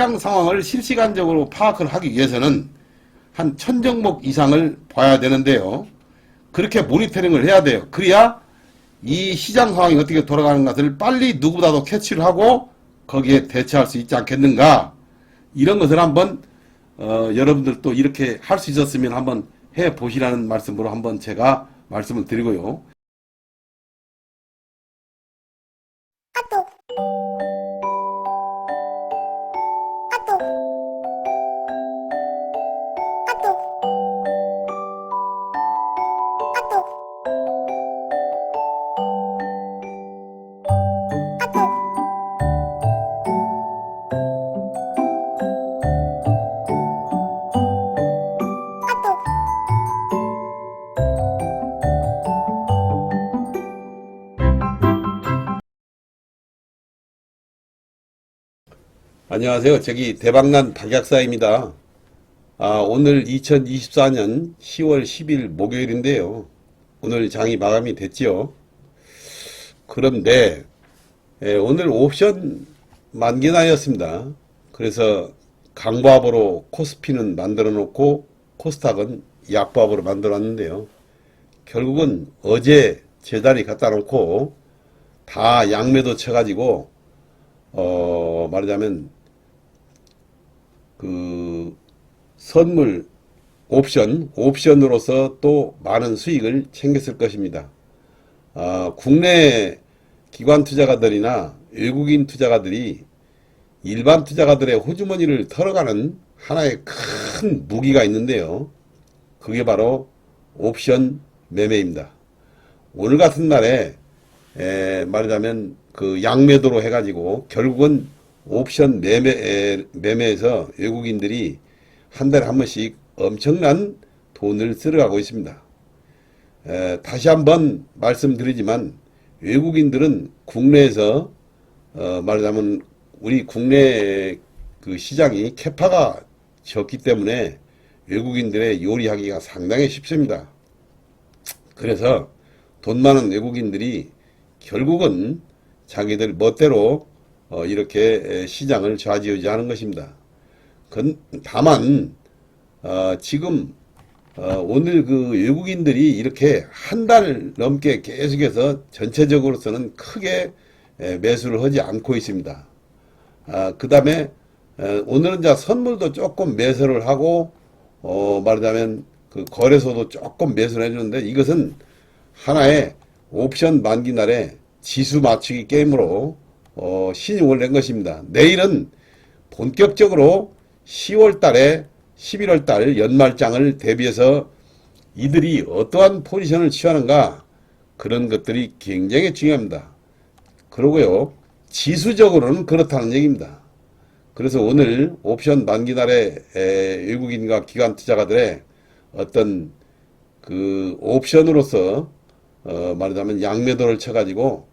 시장 상황을 실시간적으로 파악을 하기 위해서는 한 천 종목 이상을 봐야 되는데요. 그렇게 모니터링을 해야 돼요. 그래야 이 시장 상황이 어떻게 돌아가는 것을 빨리 누구보다도 캐치를 하고 거기에 대처할 수 있지 않겠는가. 이런 것을 한번 어, 여러분들도 이렇게 할 수 있었으면 한번 해 보시라는 말씀으로 한번 제가 말씀을 드리고요. 안녕하세요. 저기 대박난 박약사입니다. 아, 오늘 2024년 10월 10일 목요일인데요. 오늘 장이 마감이 됐지요. 그런데 예, 오늘 옵션 만기나였습니다. 그래서 강보합으로 코스피는 만들어 놓고 코스닥은 약보합으로 만들어 놨는데요. 결국은 어제 제자리 갖다 놓고 다 양매도 쳐가지고 어 말하자면 그 선물 옵션 옵션으로서 또 많은 수익을 챙겼을 것입니다. 아, 국내 기관 투자가들이나 외국인 투자가들이 일반 투자가들의 호주머니를 털어가는 하나의 큰 무기가 있는데요. 그게 바로 옵션 매매입니다. 오늘 같은 날에 에, 말하자면 그 양매도로 해가지고 결국은 옵션 매매, 에, 매매에서 외국인들이 한 달에 한 번씩 엄청난 돈을 쓸어가고 있습니다. 에, 다시 한번 말씀드리지만 외국인들은 국내에서 어, 말하자면 우리 국내 그 시장이 캐파가 적기 때문에 외국인들의 요리하기가 상당히 쉽습니다. 그래서 돈 많은 외국인들이 결국은 자기들 멋대로 어, 이렇게 에, 시장을 좌지우지하는 것입니다. 건, 다만 어, 지금 어, 오늘 그 외국인들이 이렇게 한 달 넘게 계속해서 전체적으로서는 크게 에, 매수를 하지 않고 있습니다. 아, 그 다음에 오늘은 자 선물도 조금 매수를 하고 어, 말하자면 그 거래소도 조금 매수를 해주는데 이것은 하나의 옵션 만기 날에 지수 맞추기 게임으로 어, 신용을 낸 것입니다. 내일은 본격적으로 10월 달에 11월 달 연말장을 대비해서 이들이 어떠한 포지션을 취하는가 그런 것들이 굉장히 중요합니다. 그러고요. 지수적으로는 그렇다는 얘기입니다. 그래서 오늘 옵션 만기 날에 에, 외국인과 기관 투자가들의 어떤 그 옵션으로서 어, 말하자면 양매도를 쳐가지고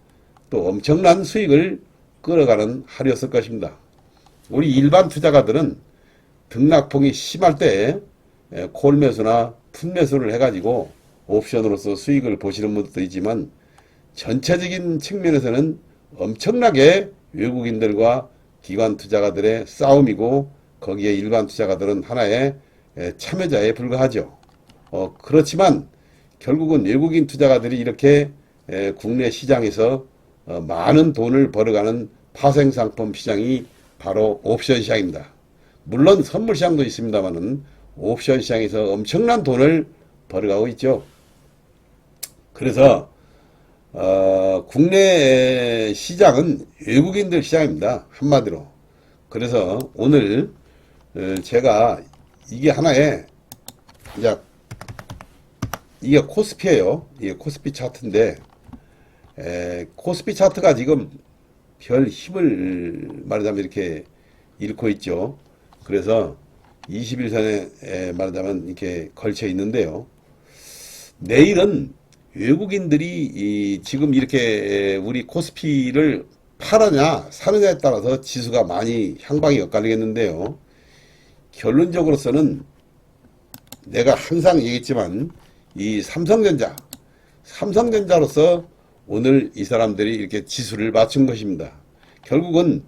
또 엄청난 수익을 끌어가는 하루였을 것입니다. 우리 일반 투자가들은 등락폭이 심할 때 에, 콜매수나 풋매수를 해가지고 옵션으로서 수익을 보시는 분들도 있지만 전체적인 측면에서는 엄청나게 외국인들과 기관 투자가들의 싸움이고 거기에 일반 투자가들은 하나의 에, 참여자에 불과하죠. 어, 그렇지만 결국은 외국인 투자가들이 이렇게 에, 국내 시장에서 어, 많은 돈을 벌어가는 파생상품 시장이 바로 옵션 시장입니다. 물론 선물 시장도 있습니다만은 옵션 시장에서 엄청난 돈을 벌어가고 있죠. 그래서 어, 국내 시장은 외국인들 시장입니다. 한마디로. 그래서 오늘 어, 제가 이게 하나의 이제 이게 코스피예요. 이게 코스피 차트인데 에, 코스피 차트가 지금 별 힘을 말하자면 이렇게 잃고 있죠. 그래서 21선에 말하자면 이렇게 걸쳐 있는데요. 내일은 외국인들이 이 지금 이렇게 우리 코스피를 팔느냐 사느냐에 따라서 지수가 많이 향방이 엇갈리겠는데요. 결론적으로서는 내가 항상 얘기했지만 이 삼성전자, 삼성전자로서 오늘 이 사람들이 이렇게 지수를 맞춘 것입니다. 결국은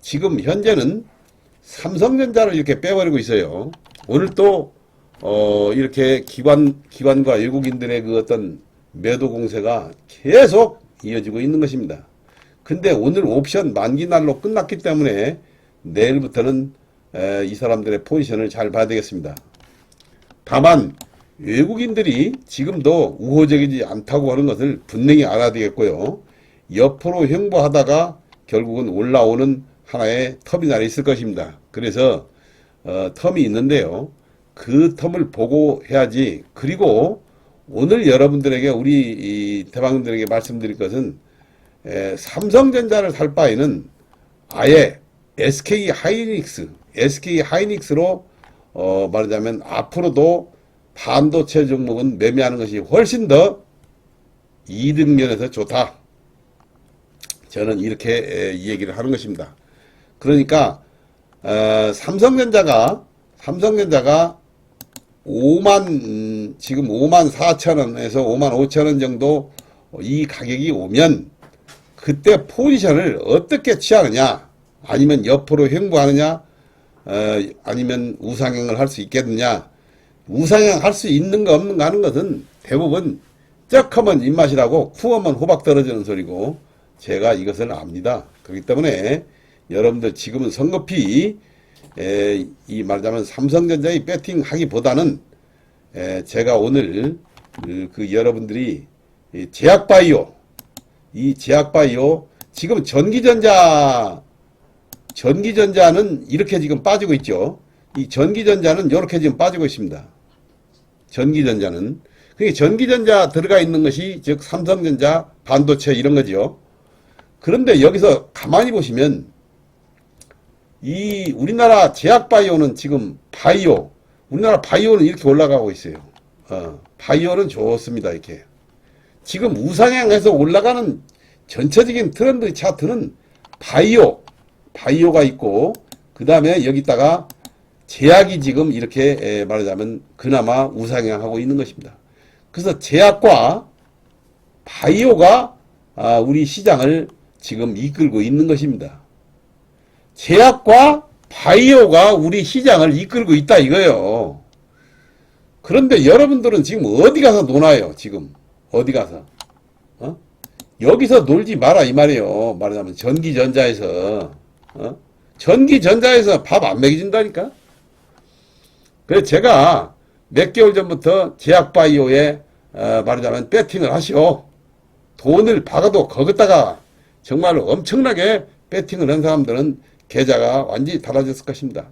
지금 현재는 삼성전자를 이렇게 빼버리고 있어요. 오늘 또, 어, 이렇게 기관, 기관과 외국인들의 그 어떤 매도 공세가 계속 이어지고 있는 것입니다. 근데 오늘 옵션 만기 날로 끝났기 때문에 내일부터는 에, 이 사람들의 포지션을 잘 봐야 되겠습니다. 다만 외국인들이 지금도 우호적이지 않다고 하는 것을 분명히 알아야 되겠고요. 옆으로 횡보하다가 결국은 올라오는 하나의 터미널이 있을 것입니다. 그래서 어, 텀이 있는데요. 그 텀을 보고 해야지. 그리고 오늘 여러분들에게 우리 이 대방들에게 말씀드릴 것은 에, 삼성전자를 살 바에는 아예 SK 하이닉스, SK 하이닉스로 어, 말하자면 앞으로도 반도체 종목은 매매하는 것이 훨씬 더 이득 면에서 좋다. 저는 이렇게 얘기를 하는 것입니다. 그러니까 어, 삼성전자가 삼성전자가 5만 음, 지금 5만 4천 원에서 5만 5천 원 정도 이 가격이 오면 그때 포지션을 어떻게 취하느냐 아니면 옆으로 횡보하느냐 어, 아니면 우상향을 할 수 있겠느냐 우상향 할 수 있는가 없는가 하는 것은 대부분 쩍 하면 입맛이라고 쿵 하면 호박 떨어지는 소리고 제가 이것을 압니다. 그렇기 때문에 여러분들 지금은 성급히 에, 이 말하자면 삼성전자의 배팅 하기보다는 에, 제가 오늘 그, 그 여러분들이 이 제약바이오 이 제약바이오 지금 전기전자 전기전자는 이렇게 지금 빠지고 있죠. 이 전기전자는 이렇게 지금 빠지고 있습니다. 전기전자는 그게 전기전자 들어가 있는 것이 즉 삼성전자 반도체 이런 거죠. 그런데 여기서 가만히 보시면 이 우리나라 제약바이오는 지금 바이오 우리나라 바이오는 이렇게 올라가고 있어요. 어, 바이오는 좋습니다. 이렇게 지금 우상향해서 올라가는 전체적인 트렌드 차트는 바이오 바이오가 있고 그 다음에 여기다가 제약이 지금 이렇게 에, 말하자면 그나마 우상향하고 있는 것입니다. 그래서 제약과 바이오가 아, 우리 시장을 지금 이끌고 있는 것입니다. 제약과 바이오가 우리 시장을 이끌고 있다 이거예요. 그런데 여러분들은 지금 어디 가서 노나요? 지금 어디 가서? 어? 여기서 놀지 마라 이 말이에요. 말하자면 전기전자에서 어? 전기전자에서 밥 안 먹여준다니까. 그래서 제가 몇 개월 전부터 제약바이오에 어, 말하자면 배팅을 하시오. 돈을 박아도 거기다가 정말로 엄청나게 배팅을 한 사람들은 계좌가 완전히 달라졌을 것입니다.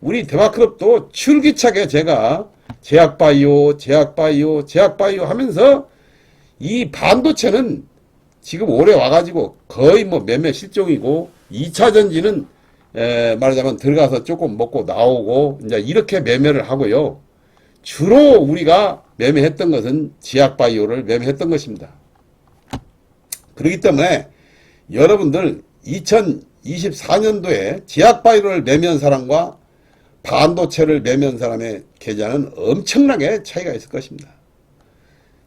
우리 대마클럽도 출기차게 제가 제약바이오, 제약바이오, 제약바이오 하면서 이 반도체는 지금 올해 와가지고 거의 뭐 매매 실종이고 2차 전지는 에, 말하자면 들어가서 조금 먹고 나오고 이제 이렇게 매매를 하고요. 주로 우리가 매매했던 것은 제약바이오를 매매했던 것입니다. 그렇기 때문에 여러분들 2024년도에 제약바이오를 매매한 사람과 반도체를 매매한 사람의 계좌는 엄청나게 차이가 있을 것입니다.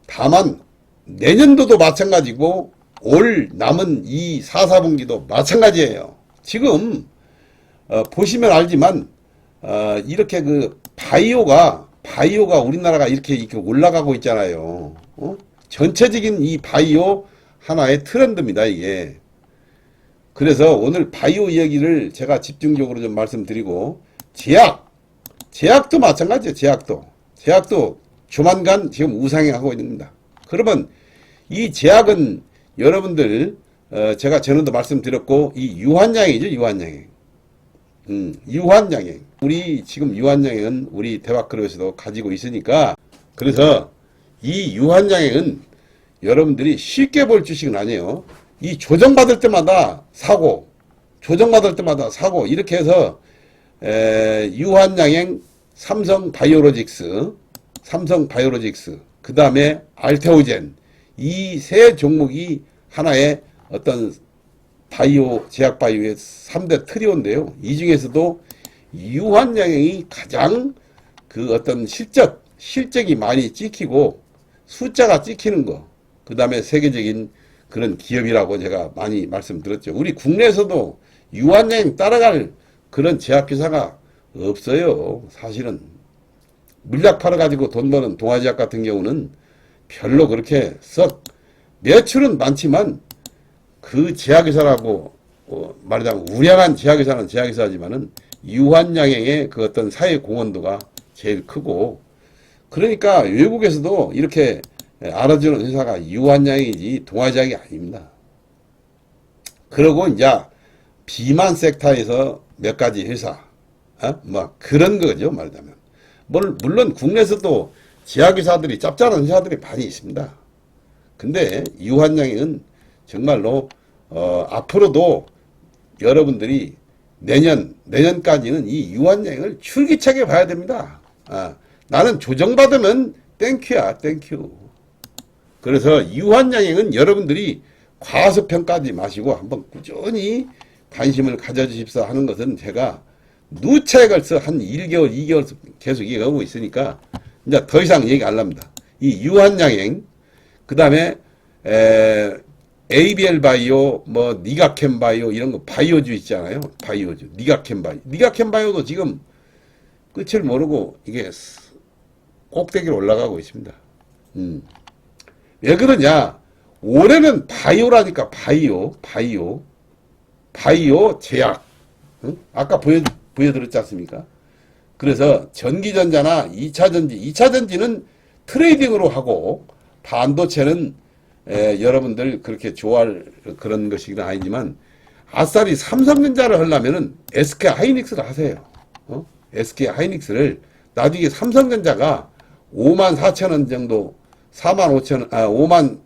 다만 내년도도 마찬가지고 올 남은 이 4, 4분기도 마찬가지예요. 지금 어, 보시면 알지만 어, 이렇게 그 바이오가 바이오가 우리나라가 이렇게, 이렇게 올라가고 있잖아요. 어? 전체적인 이 바이오 하나의 트렌드입니다. 이게. 그래서 오늘 바이오 이야기를 제가 집중적으로 좀 말씀드리고 제약 제약도 마찬가지예요. 제약도 제약도 조만간 지금 우상향하고 있습니다. 그러면 이 제약은 여러분들 어, 제가 전에도 말씀드렸고 이 유한양이죠. 유한양행. 음, 유한양행. 우리 지금 유한양행은 우리 대박그룹에서도 가지고 있으니까 그래서 이 유한양행은 여러분들이 쉽게 볼 주식은 아니에요. 이 조정받을 때마다 사고, 조정받을 때마다 사고, 이렇게 해서, 에, 유한양행 삼성 바이오로직스, 삼성 바이오로직스, 그 다음에 알테오젠, 이 세 종목이 하나의 어떤 바이오, 제약 바이오의 3대 트리오인데요. 이 중에서도 유한양행이 가장 그 어떤 실적, 실적이 많이 찍히고 숫자가 찍히는 거, 그 다음에 세계적인 그런 기업이라고 제가 많이 말씀드렸죠. 우리 국내에서도 유한여행 따라갈 그런 제약회사가 없어요. 사실은. 물약 팔아가지고 돈 버는 동아제약 같은 경우는 별로 그렇게 썩 매출은 많지만 그 제약회사라고 어, 말하자면 우량한 제약회사는 제약회사지만은 유한양행의 그 어떤 사회 공헌도가 제일 크고 그러니까 외국에서도 이렇게 알아주는 회사가 유한양이지 동아제약이 아닙니다. 그러고 이제 비만 섹터에서 몇 가지 회사, 어? 뭐 그런 거죠 말하자면. 물- 물론 국내에서도 제약회사들이 짭짤한 회사들이 많이 있습니다. 근데 유한양행은 정말로 어, 앞으로도 여러분들이 내년 내년까지는 이 유한양행을 줄기차게 봐야 됩니다. 아, 나는 조정받으면 땡큐야 땡큐. 그래서 유한양행은 여러분들이 과소평가하지 마시고 한번 꾸준히 관심을 가져주십사 하는 것은 제가 누차에 걸쳐 한 1개월, 2개월 계속 얘기하고 있으니까 이제 더 이상 얘기 안 합니다. 이 유한양행, 그 다음에 ABL 바이오, 뭐 니가캠 바이오 이런 거 바이오주 있잖아요. 바이오주, 니가캠 바이오, 니가캠 바이오도 지금 끝을 모르고 이게 꼭대기로 올라가고 있습니다. 음. 왜 그러냐? 올해는 바이오라니까 바이오, 바이오, 바이오 제약. 응? 아까 보여 보여드렸지 않습니까? 그래서 전기전자나 2차전지, 2차전지는 트레이딩으로 하고 반도체는 에, 여러분들 그렇게 좋아할 그런 것이긴 아니지만 아싸리 삼성전자를 하려면은 SK 하이닉스를 하세요. 어? SK 하이닉스를 나중에 삼성전자가 5만 4천 원 정도 4만 5천 원, 아 5만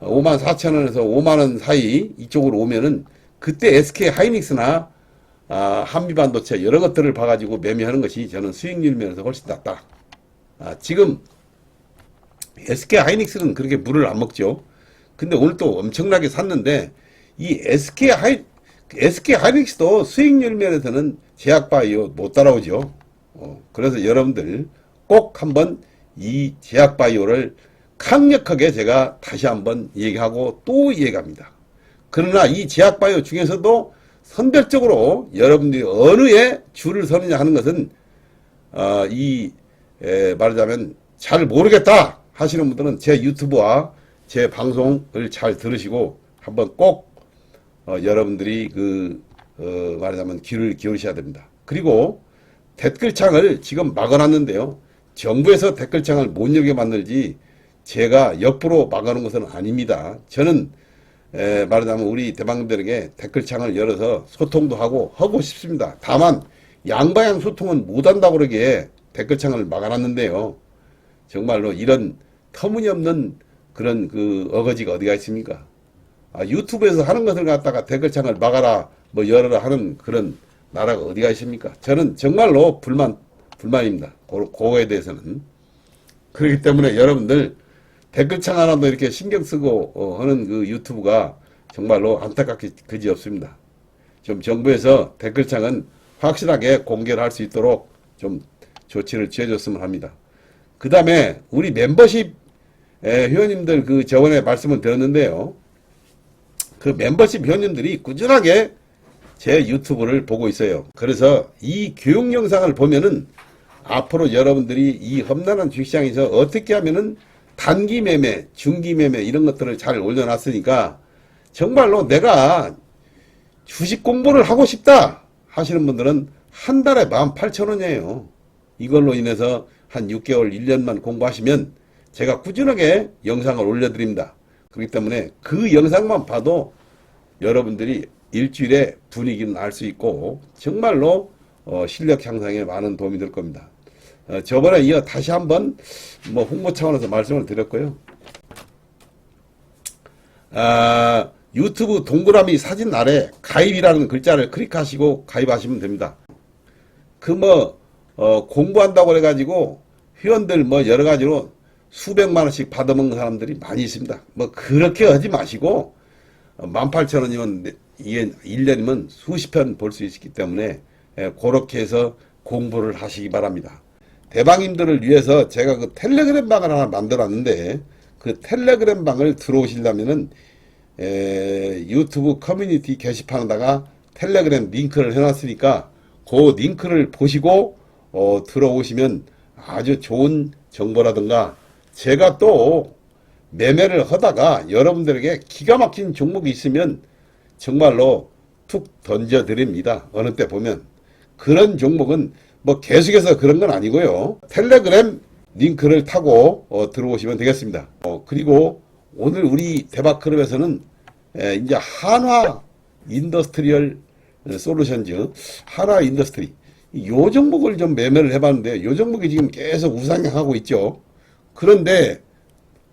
5만 4천 원에서 5만 원 사이 이쪽으로 오면은 그때 SK 하이닉스나 아, 한미반도체 여러 것들을 봐가지고 매매하는 것이 저는 수익률 면에서 훨씬 낫다. 아, 지금 SK 하이닉스는 그렇게 물을 안 먹죠. 근데 오늘 또 엄청나게 샀는데 이 SK 하이 SK 하이닉스도 수익률 면에서는 제약바이오 못 따라오죠. 어, 그래서 여러분들 꼭 한번 이 제약바이오를 강력하게 제가 다시 한번 얘기하고 또 얘기합니다. 그러나 이 제약바이오 중에서도 선별적으로 여러분들이 어느 에 줄을 서느냐 하는 것은 어, 이 에, 말하자면 잘 모르겠다 하시는 분들은 제 유튜브와 제 방송을 잘 들으시고 한번 꼭 어, 여러분들이 그 어, 말하자면 귀를 기울이셔야 됩니다. 그리고 댓글창을 지금 막아놨는데요. 정부에서 댓글창을 못 열게 만들지 제가 옆으로 막아놓은 것은 아닙니다. 저는 에, 말하자면 우리 대방들에게 댓글창을 열어서 소통도 하고 하고 싶습니다. 다만 양방향 소통은 못한다고 그러기에 댓글창을 막아놨는데요. 정말로 이런 터무니없는 그런 그 어거지가 어디가 있습니까? 아, 유튜브에서 하는 것을 갖다가 댓글창을 막아라, 뭐 열어라 하는 그런 나라가 어디가 있습니까? 저는 정말로 불만, 불만입니다. 고, 그거에 대해서는. 그렇기 때문에 여러분들 댓글창 하나도 이렇게 신경 쓰고 어, 하는 그 유튜브가 정말로 안타깝게 그지 없습니다. 좀 정부에서 댓글창은 확실하게 공개를 할 수 있도록 좀 조치를 취해줬으면 합니다. 그 다음에 우리 멤버십 에, 회원님들 그 저번에 말씀을 드렸는데요. 그 멤버십 회원님들이 꾸준하게 제 유튜브를 보고 있어요. 그래서 이 교육 영상을 보면은 앞으로 여러분들이 이 험난한 주식시장에서 어떻게 하면은 단기 매매, 중기 매매 이런 것들을 잘 올려놨으니까 정말로 내가 주식 공부를 하고 싶다 하시는 분들은 한 달에 18,000원이에요. 이걸로 인해서 한 6개월, 1년만 공부하시면 제가 꾸준하게 영상을 올려드립니다. 그렇기 때문에 그 영상만 봐도 여러분들이 일주일에 분위기는 알 수 있고 정말로 어, 실력 향상에 많은 도움이 될 겁니다. 어, 저번에 이어 다시 한번 뭐 홍보 차원에서 말씀을 드렸고요. 아, 유튜브 동그라미 사진 아래 가입이라는 글자를 클릭하시고 가입하시면 됩니다. 그 뭐 어, 공부한다고 그래가지고 회원들 뭐 여러 가지로 수백만 원씩 받아먹는 사람들이 많이 있습니다. 뭐 그렇게 하지 마시고 18,000원이면 이게 1년이면 수십 편 볼 수 있기 때문에 예, 그렇게 해서 공부를 하시기 바랍니다. 대방님들을 위해서 제가 그 텔레그램 방을 하나 만들었는데 그 텔레그램 방을 들어오시려면은 에, 유튜브 커뮤니티 게시판에다가 텔레그램 링크를 해놨으니까 그 링크를 보시고 어, 들어오시면 아주 좋은 정보라든가 제가 또 매매를 하다가 여러분들에게 기가 막힌 종목이 있으면 정말로 툭 던져드립니다. 어느 때 보면. 그런 종목은 뭐 계속해서 그런 건 아니고요. 텔레그램 링크를 타고 어, 들어오시면 되겠습니다. 어, 그리고 오늘 우리 대박클럽에서는 에, 이제 한화 인더스트리얼 솔루션즈, 한화 인더스트리 요 종목을 좀 매매를 해봤는데 요 종목이 지금 계속 우상향하고 있죠. 그런데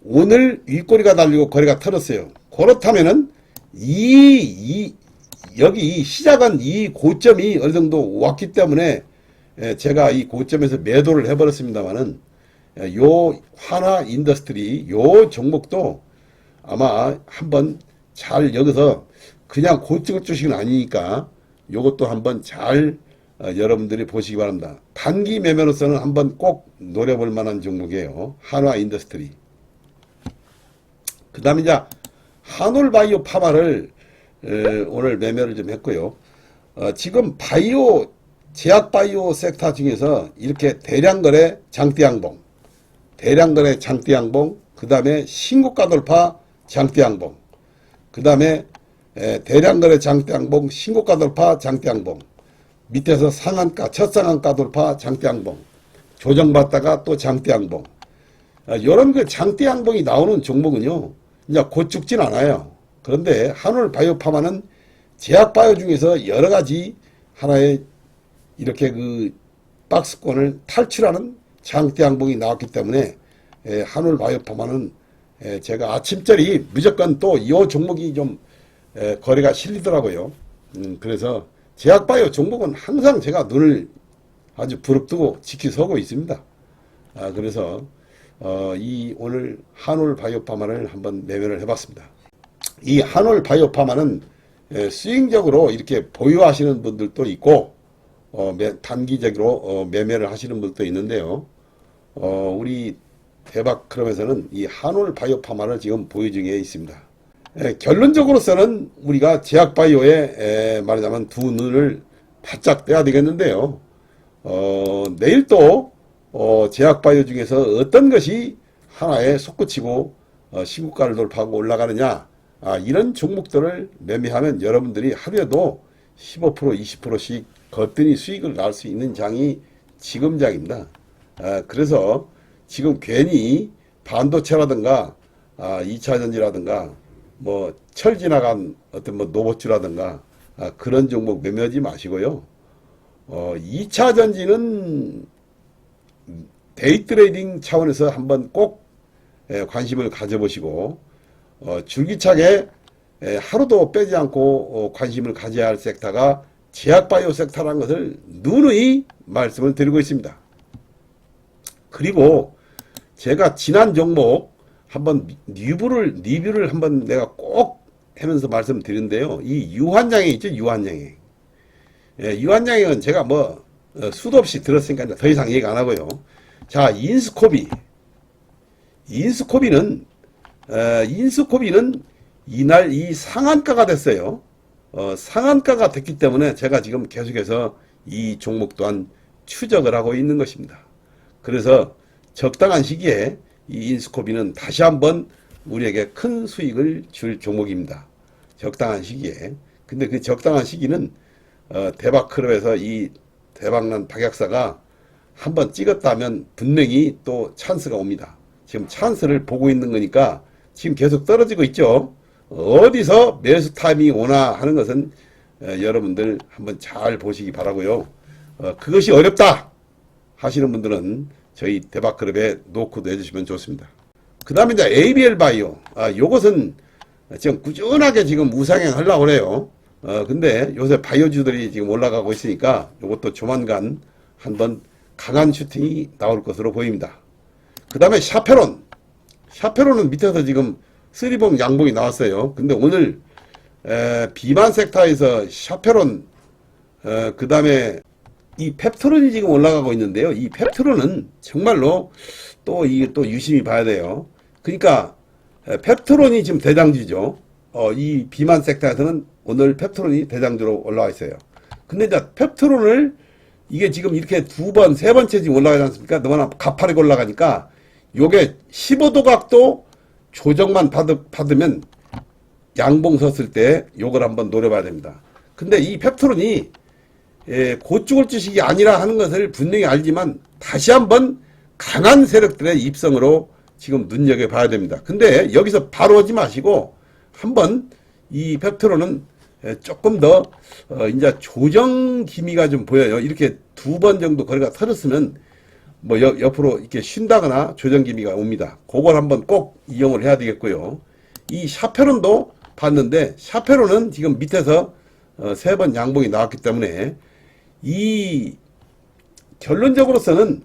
오늘 윗꼬리가 달리고 거래가 털었어요. 그렇다면은 이, 이 여기 이 시작은 이 고점이 어느 정도 왔기 때문에 에, 제가 이 고점에서 매도를 해버렸습니다만은 에, 요 하나 인더스트리 요 종목도 아마 한번 잘 여기서 그냥 고찍을 주식은 아니니까 요것도 한번 잘 어, 여러분들이 보시기 바랍니다. 단기 매매로서는 한번 꼭 노려볼 만한 종목이에요. 한화 인더스트리. 그 다음에 이제 한올 바이오 파마를 에, 오늘 매매를 좀 했고요. 어, 지금 바이오 제약 바이오 섹터 중에서 이렇게 대량 거래 장대 양봉, 대량 거래 장대 양봉, 그 다음에 신고가 돌파 장대 양봉, 그 다음에 대량 거래 장대 양봉, 신고가 돌파 장대 양봉, 밑에서 상한가 첫 상한가 돌파 장대 양봉, 조정받다가 또 장대 양봉. 이런 그 장대 양봉이 나오는 종목은요, 이제 곧 죽진 않아요. 그런데 한올 바이오파마는 제약 바이오 중에서 여러 가지 하나의 이렇게 그 박스권을 탈출하는 장대 양봉이 나왔기 때문에 에, 한올 바이오파마는 에, 제가 아침짜리 무조건 또 이 종목이 좀 에, 거래가 실리더라고요. 음, 그래서 제약 바이오 종목은 항상 제가 눈을 아주 부릅뜨고 지키서고 있습니다. 아, 그래서 어, 이 오늘 한올 바이오파마를 한번 매매를 해봤습니다. 이 한올 바이오파마는 에, 수익적으로 이렇게 보유하시는 분들도 있고 어, 매, 단기적으로 어, 매매를 하시는 분도 있는데요. 어, 우리 대박 클럽에서는 이 한올 바이오파마를 지금 보유 중에 있습니다. 에, 결론적으로서는 우리가 제약 바이오에 에, 말하자면 두 눈을 바짝 떼야 되겠는데요. 어, 내일 또 어, 제약 바이오 중에서 어떤 것이 하나에 솟구치고 어, 신고가를 돌파하고 올라가느냐 아, 이런 종목들을 매매하면 여러분들이 하루에도 15% 20%씩 거뜬히 수익을 날 수 있는 장이 지금 장입니다. 아, 그래서 지금 괜히 반도체라든가 아, 2차전지라든가 뭐 철 지나간 어떤 뭐 노보츠라든가 아, 그런 종목 매매하지 마시고요. 어, 2차 전지는 데이 트레이딩 차원에서 한번 꼭 에, 관심을 가져보시고 어, 줄기차게 에, 하루도 빼지 않고 어, 관심을 가져야 할 섹터가 제약바이오 섹터라는 것을 누누이 말씀을 드리고 있습니다. 그리고 제가 지난 종목 한번 리뷰를 리뷰를 한번 내가 꼭 하면서 말씀드린데요. 이 유한양행 있죠, 유한양행. 예, 유한양행은 제가 뭐 어, 수도 없이 들었으니까 더 이상 얘기 안 하고요. 자, 인스코비. 인스코비는 어, 인스코비는 이날 이 상한가가 됐어요. 어, 상한가가 됐기 때문에 제가 지금 계속해서 이 종목 또한 추적을 하고 있는 것입니다. 그래서 적당한 시기에 이 인스코비는 다시 한번 우리에게 큰 수익을 줄 종목입니다. 적당한 시기에. 근데 그 적당한 시기는 어, 대박 클럽에서 이 대박난 박약사가 한번 찍었다면 분명히 또 찬스가 옵니다. 지금 찬스를 보고 있는 거니까 지금 계속 떨어지고 있죠. 어디서 매수 타이밍이 오나 하는 것은 어, 여러분들 한번 잘 보시기 바라고요. 어, 그것이 어렵다 하시는 분들은 저희 대박그룹에 노크도 해주시면 좋습니다. 그 다음에 이제 ABL 바이오. 아, 요것은 지금 꾸준하게 지금 우상향 하려고 그래요. 어, 근데 요새 바이오주들이 지금 올라가고 있으니까 요것도 조만간 한번 강한 슈팅이 나올 것으로 보입니다. 그 다음에 샤페론. 샤페론은 밑에서 지금 쓰리봉 양봉이 나왔어요. 근데 오늘 에, 비만 섹터에서 샤페론 어, 그 다음에 이 펩토론이 지금 올라가고 있는데요. 이 펩토론은 정말로 또 이게 또 유심히 봐야 돼요. 그러니까 에, 펩토론이 지금 대장주죠. 어, 이 비만 섹터에서는 오늘 펩토론이 대장주로 올라와 있어요. 근데 이제 펩토론을 이게 지금 이렇게 두 번, 세 번째 지금 올라가지 않습니까? 너무나 가파르게 올라가니까 요게 15도 각도 조정만 받, 받으면 양봉 섰을 때 요걸 한번 노려봐야 됩니다. 근데 이 펩토론이 예, 곧 죽을 주식이 아니라 하는 것을 분명히 알지만 다시 한번 강한 세력들의 입성으로 지금 눈여겨봐야 됩니다. 근데 여기서 바로 오지 마시고 한번 이 펩토론은 예, 조금 더 어, 이제 조정 기미가 좀 보여요. 이렇게 두 번 정도 거리가 터졌으면 뭐 옆, 옆으로 이렇게 쉰다거나 조정 기미가 옵니다. 그걸 한번 꼭 이용을 해야 되겠고요. 이 샤페론도 봤는데 샤페론은 지금 밑에서 어, 세 번 양봉이 나왔기 때문에 이 결론적으로서는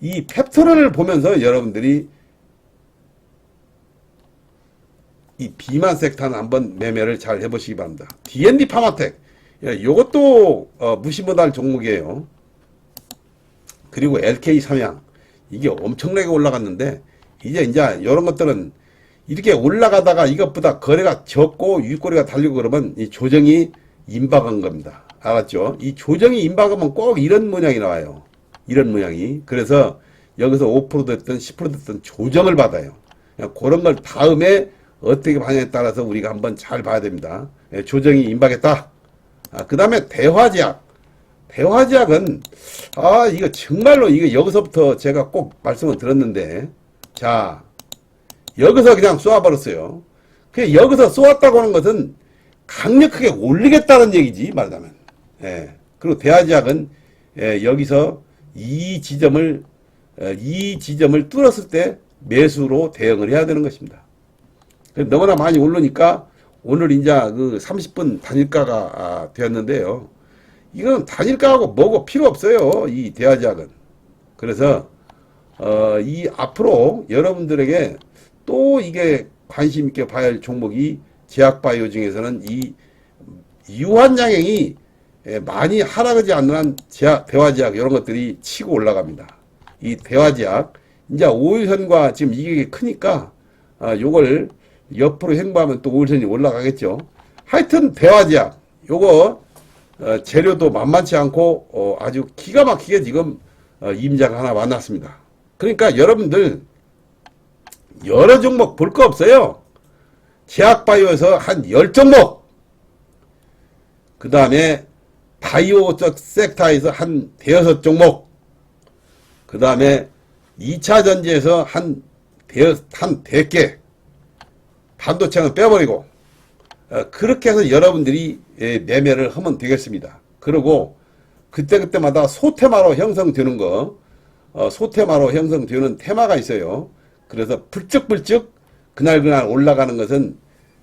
이 펩토론을 보면서 여러분들이 이 비만 섹터는 한번 매매를 잘 해보시기 바랍니다. D&D 파마텍 예, 요것도 어, 무시 못할 종목이에요. 그리고 LK 삼양 이게 엄청나게 올라갔는데 이제 이제 이런 것들은 이렇게 올라가다가 이것보다 거래가 적고 윗꼬리가 달리고 그러면 이 조정이 임박한 겁니다. 알았죠? 이 조정이 임박하면 꼭 이런 모양이 나와요. 이런 모양이. 그래서 여기서 5% 됐든 10% 됐든 조정을 받아요. 그냥 그런 걸 다음에 어떻게 반영에 따라서 우리가 한번 잘 봐야 됩니다. 예, 조정이 임박했다. 아, 그 다음에 대화제약. 대화제약은, 아, 이거 정말로, 이거 여기서부터 제가 꼭 말씀을 드렸는데, 자, 여기서 그냥 쏘아버렸어요. 그 여기서 쏘았다고 하는 것은 강력하게 올리겠다는 얘기지, 말하자면. 예. 그리고 대화제약은, 예, 여기서 이 지점을, 어, 이 지점을 뚫었을 때 매수로 대응을 해야 되는 것입니다. 그 너무나 많이 오르니까 오늘 이제 그 30분 단일가가 아, 되었는데요. 이건 단일가하고 뭐고 필요 없어요. 이 대화제약은. 그래서 어, 이 앞으로 여러분들에게 또 이게 관심 있게 봐야 할 종목이 제약바이오 중에서는 이 유한양행이 예, 많이 하락하지 않는 한 제약, 대화제약 이런 것들이 치고 올라갑니다. 이 대화제약 이제 오일선과 지금 이게 크니까 아, 요걸 옆으로 행보하면 또 오일선이 올라가겠죠. 하여튼 대화제약 요거 어, 재료도 만만치 않고 어, 아주 기가 막히게 지금 어, 임장 하나 만났습니다. 그러니까 여러분들 여러 종목 볼 거 없어요. 제약바이오에서 한 10종목 그 다음에 바이오 쪽 섹터에서 한 대여섯 종목 그 다음에 2차 전지에서 한 대여 한 100개 반도체는 빼버리고 어, 그렇게 해서 여러분들이 예, 매매를 하면 되겠습니다. 그리고 그때그때마다 소테마로 형성되는 거, 어, 소테마로 형성되는 테마가 있어요. 그래서 불쩍불쩍 그날그날 올라가는 것은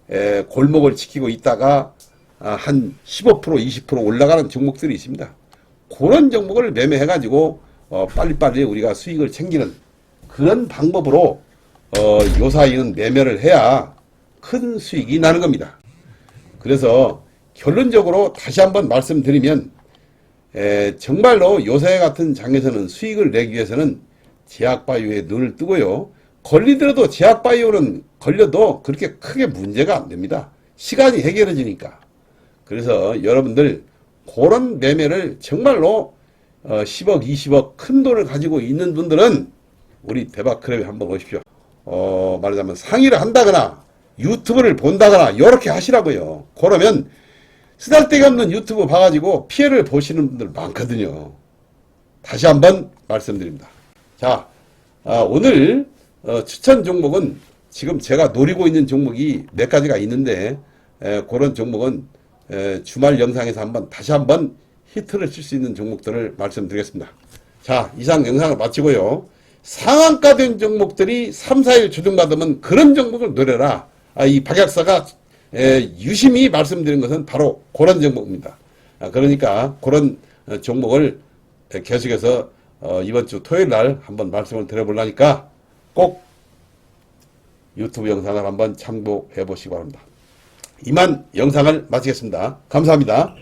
에, 골목을 지키고 있다가 아, 한 15% 20% 올라가는 종목들이 있습니다. 그런 종목을 매매해가지고 어, 빨리빨리 우리가 수익을 챙기는 그런 방법으로 어, 요 사이는 매매를 해야 큰 수익이 나는 겁니다. 그래서 결론적으로 다시 한번 말씀드리면 에, 정말로 요새 같은 장에서는 수익을 내기 위해서는 제약바이오에 눈을 뜨고요. 걸리더라도 제약바이오는 걸려도 그렇게 크게 문제가 안 됩니다. 시간이 해결해지니까. 그래서 여러분들 그런 매매를 정말로 어, 10억, 20억 큰 돈을 가지고 있는 분들은 우리 대박클럽에 한번 오십시오. 어, 말하자면 상의를 한다거나 유튜브를 본다거나 이렇게 하시라고요. 그러면 쓰잘데기 없는 유튜브 봐가지고 피해를 보시는 분들 많거든요. 다시 한번 말씀드립니다. 자, 아, 오늘 어, 추천 종목은 지금 제가 노리고 있는 종목이 몇 가지가 있는데 에, 그런 종목은 에, 주말 영상에서 한번 다시 한번 히트를 칠 수 있는 종목들을 말씀드리겠습니다. 자, 이상 영상을 마치고요. 상한가 된 종목들이 3, 4일 조정받으면 그런 종목을 노려라. 아, 이 박약사가 에, 유심히 말씀드린 것은 바로 그런 종목입니다. 아, 그러니까 그런 어, 종목을 에, 계속해서 어, 이번 주 토요일 날 한번 말씀을 드려보려니까 꼭 유튜브 영상을 한번 참고해 보시기 바랍니다. 이만 영상을 마치겠습니다. 감사합니다.